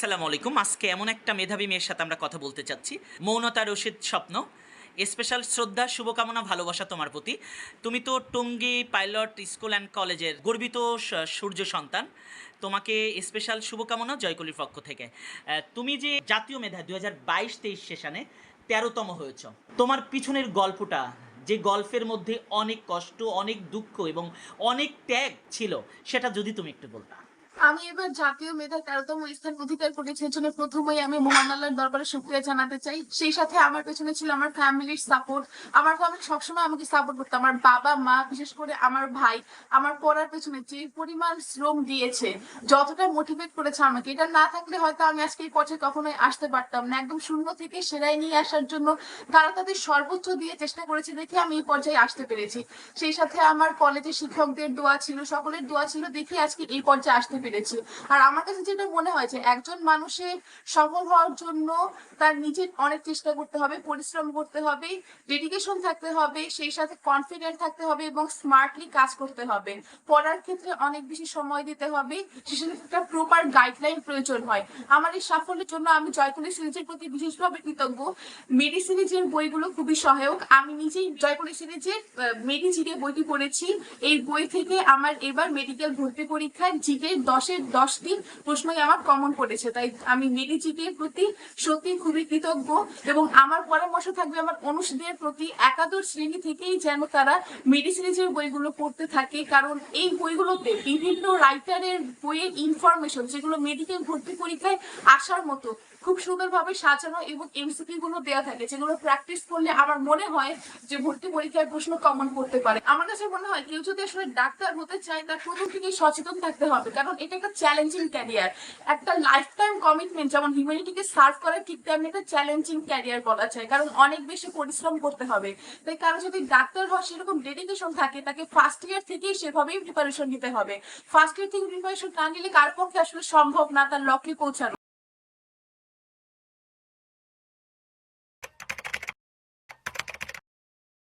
আসসালামু আলাইকুম। আজকে এমন একটা মেধাবী মেয়ের সাথে আমরা কথা বলতে চাচ্ছি। মৌনতা রশিদ স্বপ্ন। স্পেশাল শ্রদ্ধা, শুভকামনা, ভালোবাসা তোমার প্রতি। তুমি তো টঙ্গী পাইলট স্কুল অ্যান্ড কলেজের গর্বিত সূর্য সন্তান। তোমাকে স্পেশাল শুভকামনা জয়কলির পক্ষ থেকে। তুমি যে জাতীয় মেধা দু হাজার বাইশ তেইশ সেশনে তেরোতম হয়েছ, তোমার পিছনের গল্পটা, যে গল্পের মধ্যে অনেক কষ্ট, অনেক দুঃখ এবং অনেক ত্যাগ ছিল, সেটা যদি তুমি একটু বলতা। আমি এবার জাতীয় মেধা তেরোতম স্থান অধিকার করেছি জন্য প্রথমেই আমি মহান আল্লাহর দরবারে শুক্রিয়া জানাতে চাই। সেই সাথে আমার পেছনে ছিল আমার ফ্যামিলির সাপোর্ট আমার ফ্যামিলি সবসময় আমাকে সাপোর্ট করতো। আমার বাবা, মা, বিশেষ করে আমার ভাই, আমার পড়ার পেছনে যে পরিমাণ শ্রম দিয়েছে, যতটা মোটিভেট করেছে আমাকে। এটা না থাকলে হয়তো আমি আজকে এই পর্যায়ে কখনোই আসতে পারতাম না। একদম শূন্য থেকে সেরাই নিয়ে আসার জন্য তারা তাদের সর্বোচ্চ দিয়ে চেষ্টা করেছে দেখে আমি এই পর্যায়ে আসতে পেরেছি। সেই সাথে আমার কলেজের শিক্ষকদের দোয়া ছিল, সকলের দোয়া ছিল, দেখে আজকে এই পর্যায়ে আসতে পেরেছি আর আমার কাছে যেটা মনে হয় যে একজন মানুষের সফল হওয়ার জন্য তার নিজের অনেক চেষ্টা করতে হবে, পরিশ্রম করতে হবে ডেডিকেশন থাকতে হবে, সেই সাথে কনফিডেন্ট থাকতে হবে এবং স্মার্টলি কাজ করতে হবে। পড়ার ক্ষেত্রে অনেক বেশি সময় দিতে হবে সেখানে একটা প্রপার গাইডলাইন প্রয়োজন হয়। আমার এই সাফল্যের জন্য আমি জয়কলি সিরিজের প্রতি বিশেষভাবে কৃতজ্ঞ। মেডি সিরিজের বইগুলো খুবই সহায়ক। আমি নিজেই জয়কলি সিরিজের মেডি জিকে বইটি পড়েছি। এই বই থেকে আমার এবার মেডিকেল ভর্তি পরীক্ষায় জিকে দশের, দশ দিন প্রশ্নই আমার কমন পড়েছে। তাই আমি মেডি জিকের প্রতি সত্যি খুবই কৃতজ্ঞ এবং আমার পরামর্শ থাকবে আমার অনুষদের প্রতি একাদশ শ্রেণি থেকেই যেন তারা মেডি সিরিজের বইগুলো পড়তে থাকে। কারণ এই বইগুলোতে বিভিন্ন রাইটারের বইয়ের ইনফরমেশন যেগুলো মেডিকেল ভর্তি পরীক্ষায় আসার মতো খুব সুন্দরভাবে সাজানো এবং এমসিকিউ গুলো দেওয়া থাকে, যেগুলো প্র্যাকটিস করলে আমার মনে হয় যে ভর্তি পরীক্ষায় প্রশ্ন কমন করতে পারে। আমার কাছে মনে হয় কেউ যদি আসলে ডাক্তার হতে চায়, তার প্রথম থেকেই সচেতন থাকতে হবে, কারণ এটা একটা চ্যালেঞ্জিং ক্যারিয়ার একটা লাইফ টাইম কমিটমেন্ট যেমন হিউম্যানিটিকে সার্ভ করা ঠিক তেমনি একটা চ্যালেঞ্জিং ক্যারিয়ার বলা যায়, কারণ অনেক বেশি পরিশ্রম করতে হবে। তাই কারও যদি ডাক্তার হয় সেরকম ডেডিকেশন থাকে, তাকে ফার্স্ট ইয়ার থেকেই সেভাবেই প্রিপারেশন নিতে হবে। ফার্স্ট ইয়ার থেকে প্রিপারেশন না নিলে কার পক্ষে আসলে সম্ভব না তার লক্ষ্যে পৌঁছানো?